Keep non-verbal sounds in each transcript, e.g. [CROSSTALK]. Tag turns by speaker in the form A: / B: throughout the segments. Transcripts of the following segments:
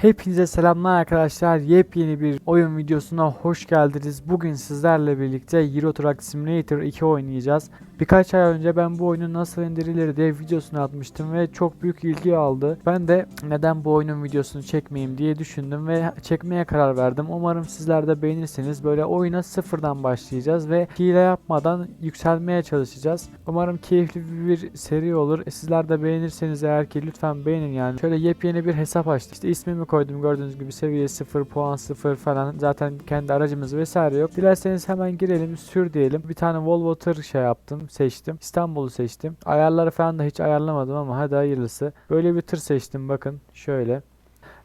A: Hepinize selamlar arkadaşlar. Yepyeni bir oyun videosuna hoş geldiniz. Bugün sizlerle birlikte Euro Truck Simulator 2 oynayacağız. Birkaç ay önce ben bu oyunun nasıl indirilir diye videosunu atmıştım ve çok büyük ilgi aldı. Ben de neden bu oyunun videosunu çekmeyeyim diye düşündüm ve çekmeye karar verdim. Umarım sizler de beğenirsiniz. Böyle oyuna sıfırdan başlayacağız ve hile yapmadan yükselmeye çalışacağız. Umarım keyifli bir seri olur. Sizler de beğenirseniz eğer ki lütfen beğenin yani. Şöyle yepyeni bir hesap açtım. İşte ismimi koydum gördüğünüz gibi seviye 0, puan 0 falan. Zaten kendi aracımız vesaire yok. Dilerseniz hemen girelim, sür diyelim. Bir tane Volvo tır şey yaptım, seçtim. İstanbul'u seçtim. Ayarları falan da hiç ayarlamadım ama hadi hayırlısı. Böyle bir tır seçtim bakın şöyle.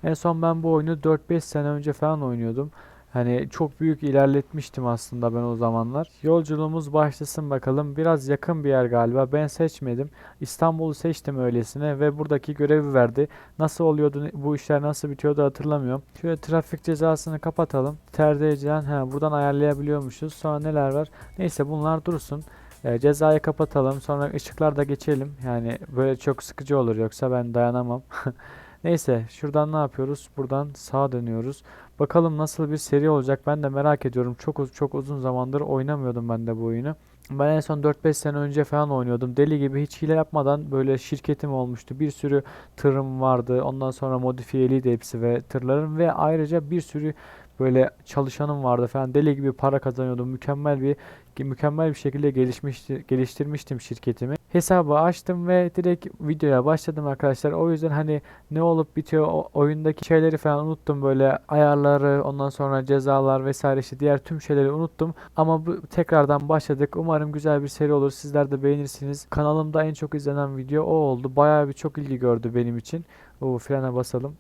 A: En son ben bu oyunu 4-5 sene önce falan oynuyordum. Hani çok büyük ilerletmiştim aslında ben o zamanlar. Yolculuğumuz başlasın bakalım. Biraz yakın bir yer galiba. Ben seçmedim. İstanbul'u seçtim öylesine ve buradaki görevi verdi. Nasıl oluyordu, bu işler nasıl bitiyordu hatırlamıyorum. Şöyle trafik cezasını kapatalım. Tercih edilen, he, buradan ayarlayabiliyormuşuz. Sonra neler var? Neyse bunlar dursun. E, cezayı kapatalım. Sonra ışıklarda geçelim. Yani böyle çok sıkıcı olur yoksa ben dayanamam. [LAUGHS] Neyse şuradan ne yapıyoruz? Buradan sağa dönüyoruz. Bakalım nasıl bir seri olacak ben de merak ediyorum. Çok çok uzun zamandır oynamıyordum ben de bu oyunu. Ben en son 4-5 sene önce falan oynuyordum. Deli gibi hiç hile yapmadan böyle şirketim olmuştu. Bir sürü tırım vardı. Ondan sonra modifiyeliydi hepsi ve tırların ve ayrıca bir sürü böyle çalışanım vardı falan. Deli gibi para kazanıyordum. Mükemmel bir mükemmel bir şekilde gelişmişti, geliştirmiştim şirketimi. Hesabı açtım ve direkt videoya başladım arkadaşlar. O yüzden hani ne olup bitiyor o oyundaki şeyleri falan unuttum böyle ayarları ondan sonra cezalar vesaire işte diğer tüm şeyleri unuttum. Ama bu tekrardan başladık. Umarım güzel bir seri olur. Sizler de beğenirsiniz. Kanalımda en çok izlenen video o oldu. Bayağı bir çok ilgi gördü benim için. O frene basalım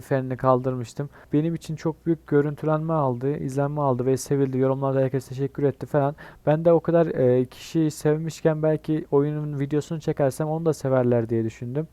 A: frenini kaldırmıştım. Benim için çok büyük görüntülenme aldı, izlenme aldı ve sevildi. Yorumlarda herkes teşekkür etti falan. Ben de o kadar e, kişiyi sevmişken belki oyunun videosunu çekersem onu da severler diye düşündüm.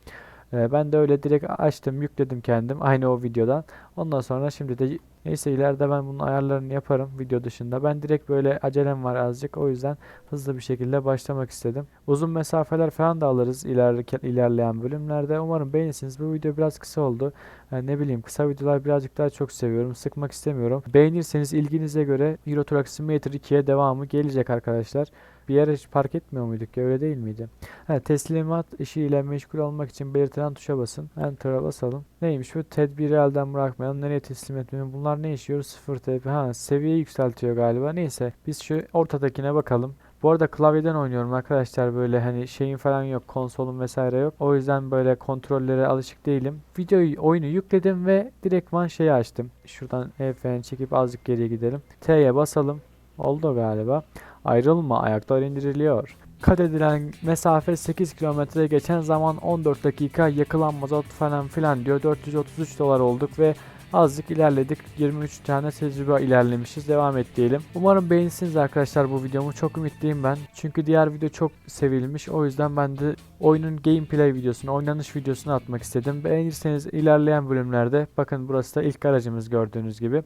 A: E, ben de öyle direkt açtım, yükledim kendim aynı o videodan. Ondan sonra şimdi de neyse ileride ben bunun ayarlarını yaparım video dışında. Ben direkt böyle acelem var azıcık. O yüzden hızlı bir şekilde başlamak istedim. Uzun mesafeler falan da alırız ilerlerken ilerleyen bölümlerde. Umarım beğenirsiniz. Bu video biraz kısa oldu. Yani ne bileyim kısa videolar birazcık daha çok seviyorum. Sıkmak istemiyorum. Beğenirseniz ilginize göre Euro Truck Simulator 2'ye devamı gelecek arkadaşlar. Bir yere hiç park etmiyor muyduk ya öyle değil miydi? Ha, teslimat işiyle meşgul olmak için belirtilen tuşa basın. Enter'a basalım. Neymiş bu? Tedbiri elden bırakmayalım. Nereye teslim etmeyelim? Bunlar ne işiyor? 0 TP. Ha seviyeyi yükseltiyor galiba. Neyse biz şu ortadakine bakalım. Bu arada klavyeden oynuyorum arkadaşlar böyle hani şeyin falan yok konsolum vesaire yok. O yüzden böyle kontrollere alışık değilim. Videoyu oyunu yükledim ve direktman şeyi açtım. Şuradan el freni çekip azıcık geriye gidelim. T'ye basalım. Oldu galiba. Ayrılma ayaklar indiriliyor. Kat edilen mesafe 8 kilometre geçen zaman 14 dakika yakılan mazot falan filan diyor. 433 dolar olduk ve azıcık ilerledik. 23 tane tecrübe ilerlemişiz. Devam et diyelim. Umarım beğenirsiniz arkadaşlar bu videomu. Çok ümitliyim ben. Çünkü diğer video çok sevilmiş. O yüzden ben de oyunun gameplay videosunu, oynanış videosunu atmak istedim. Beğenirseniz ilerleyen bölümlerde bakın burası da ilk aracımız gördüğünüz gibi.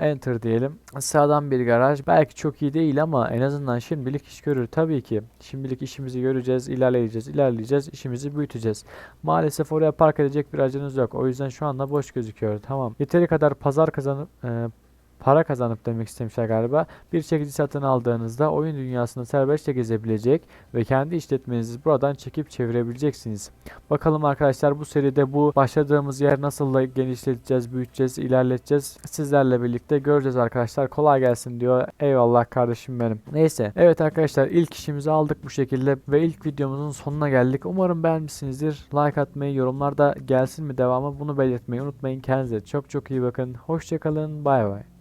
A: Enter diyelim. Sağdan bir garaj. Belki çok iyi değil ama en azından şimdilik iş görür. Tabii ki. Şimdilik işimizi göreceğiz, ilerleyeceğiz, ilerleyeceğiz, işimizi büyüteceğiz. Maalesef oraya park edecek bir aracınız yok. O yüzden şu anda boş gözüküyor. Tamam. Yeteri kadar pazar kazanıp e, para kazanıp demek istemişler galiba. Bir çekici satın aldığınızda oyun dünyasında serbestçe gezebilecek ve kendi işletmenizi buradan çekip çevirebileceksiniz. Bakalım arkadaşlar bu seride bu başladığımız yer nasıl da genişleteceğiz, büyüteceğiz, ilerleteceğiz. Sizlerle birlikte göreceğiz arkadaşlar. Kolay gelsin diyor. Eyvallah kardeşim benim. Neyse. Evet arkadaşlar ilk işimizi aldık bu şekilde ve ilk videomuzun sonuna geldik. Umarım beğenmişsinizdir. Like atmayı, yorumlarda gelsin mi devamı bunu belirtmeyi unutmayın. Kendinize çok çok iyi bakın. Hoşçakalın. Bay bay.